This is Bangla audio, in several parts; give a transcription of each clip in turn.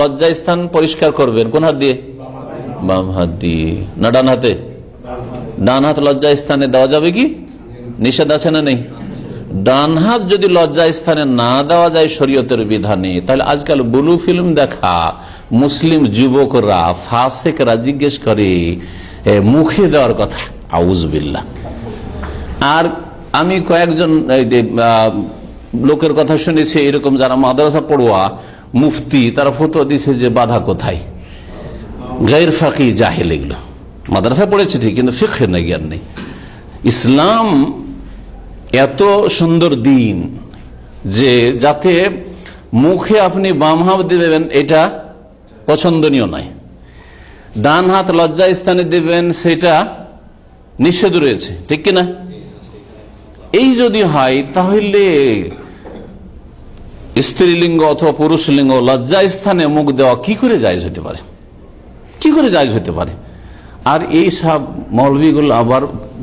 লজ্জা স্থান পরিষ্কার করবেন। কোন হাত দিয়ে? বাম হাত দিয়ে। না, ডান হাতে? ডান হাত লজ্জা স্থানে দেওয়া যাবে কি? নিষেধ আছে না নেই? ডান হাত যদি লজ্জা স্থানে না দেওয়া যায় শরীয়তের বিধানে, তাহলে আজকাল ব্লু ফিল্ম দেখা। মুসলিম যুবকরা ফাসেকরা জিজ্ঞেস করে মুখে দেওয়ার কথা? আউজবিল্লা আর আমি কয়েকজন লোকের কথা শুনেছি, এরকম যারা মাদ্রাসা পড়ুয়া, মুফতি, তারা ফটো দিছে যে বাধা কোথায়? গাইর ফাঁকি, জাহেল এগুলো। মাদ্রাসা পড়েছে ঠিক কিন্তু ফিখে নেই, জ্ঞান নেই। ইসলাম এত সুন্দর দিন যে যাতে মুখে আপনি বাম হাত দেবেন, এটা পছন্দনীয় নয়। ডান হাত লজ্জা স্থানে দেবেন, সেটা নিষেধ রয়েছে, ঠিক কিনা? এই যদি হয়, তাহলে স্ত্রীলিঙ্গ অথবা পুরুষ লিঙ্গ লজ্জা স্থানে মুখ দেওয়া কি করে জায়জ হতে পারে? কি করে জায়জ হতে পারে? আর এই সব মৌলবীগুলো আবার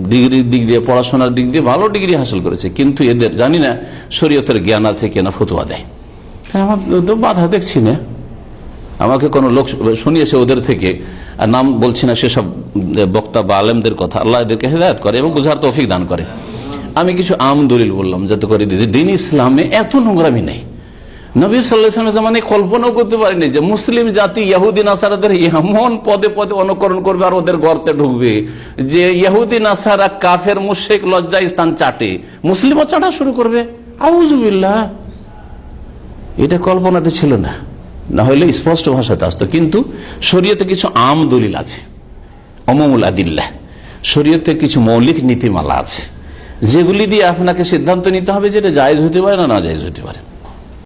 ডিগ্রির দিক দিয়ে পড়াশোনার দিক দিয়ে ভালো ডিগ্রি হাসিল করেছে। কিন্তু এদের, জানি না শরীয়তের জ্ঞান আছে কিনা, ফতুয়া দেয়। আমার তো বাধা দেখছি না। আমাকে কোনো লোক শুনিয়েছে ওদের থেকে, আর নাম বলছি না সেসব বক্তা বা আলেমদের কথা। আল্লাহ এদেরকে হেদায়ত করে এবং বুঝার তৌফিক দান করে। আমি কিছু আম দলিল বললাম, যাতে করে দিদি দিন ইসলামে এত নোংরামি নেই। নবী সাল্লাহ জামানে কল্পনাও করতে পারিনি যে মুসলিম জাতি ইয়াহুদ্দিন আসারাদের এমন পদে পদে অনুকরণ করবে আর ওদের গর্তে ঢুকবে যে ইয়াহুদ্দিন আসারা কাফের মুশেক লজ্জা স্থান চাটে। মুসলিমও চাটা শুরু করবে। আউজুবিল্লাহ এটা কল্পনাতে ছিল না। না হলে স্পষ্ট ভাষাতে আসতো। কিন্তু শরীয়তে কিছু আম দলিল আছে। অমমুল আদিল্লাহ শরীয়তে কিছু মৌলিক নীতিমালা আছে। যেগুলি দিয়ে আপনাকে সিদ্ধান্ত নিতে হবে যেটা জায়েজ হতে পারে না না জায়েজ হতে পারে।